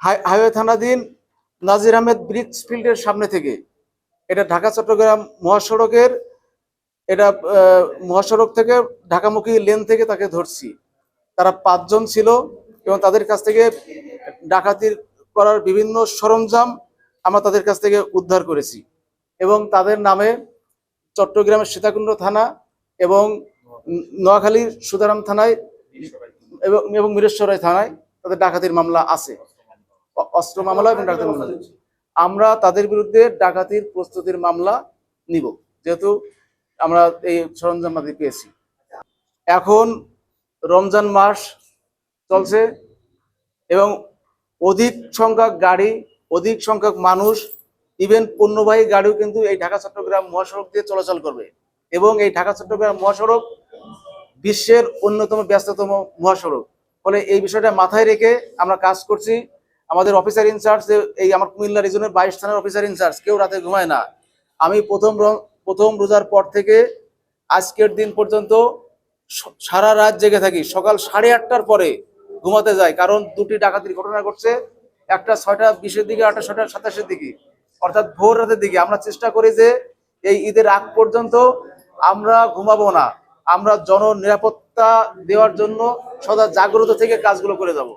High- highway থানাধীন নাজির Ahmed bricks ফিল্ডের সামনে থেকে। এটা ঢাকা, চট্টগ্রাম মহাসড়কের, এটা মহাসড়ক থেকে ঢাকামুখী লেন থেকে তাকে ধরছি। তারা পাঁচজন ছিল এবং তাদের কাছ থেকে ডাকাতির করার বিভিন্ন সরঞ্জাম আমরা তাদের কাছ থেকে উদ্ধার করেছি এবং তাদের নামে চট্টগ্রামের সীতাকুণ্ড থানা এবং নোয়াখালীর সুদারাম থানায় এবং এবং মিরেশ্বরাই থানায় তাদের ডাকাতির মামলা আছে। অস্ত্র মামলা এবং ডাকাতির মামলা আমরা তাদের বিরুদ্ধে ডাকাতির প্রস্তুতির মামলা নিব, যেহেতু আমরা এই সরঞ্জাম আদি পেয়েছি। এখন রমজান মাস চলছে এবং অধিক সংখ্যক গাড়ি, অধিক সংখ্যক মানুষ ইভেন পণ্যবাহী গাড়িও কিন্তু এই ঢাকা, চট্টগ্রাম মহাসড়ক দিয়ে চলাচল করবে এবং এই ঢাকা, চট্টগ্রাম মহাসড়ক বিশ্বের অন্যতম ব্যস্ততম মহাসড়ক। ফলে এই বিষয়টা মাথায় রেখে আমরা কাজ করছি। আমাদের অফিসার ইনচার্জ এই আমার কুমিল্লা রিজনের বাইশ থানার অফিসার ইনচার্জ কেউ রাতে ঘুমায় না। আমি প্রথম প্রথম রোজার পর থেকে আজকের দিন পর্যন্ত সারা রাত জেগে থাকি। সকাল সাড়ে আটটার পরে ঘুমাতে যাই, কারণ দুটি ডাকাতির ঘটনা ঘটছে। একটা ছয়টা বিশের দিকে, একটা ছয়টা সাতাশের দিকে। অর্থাৎ ভোর রাতের দিকে। আমরা চেষ্টা করি যে এই ঈদের আগ পর্যন্ত আমরা ঘুমাবো না। আমরা জন নিরাপত্তা দেওয়ার জন্য সদা জাগ্রত থেকে কাজগুলো করে যাব।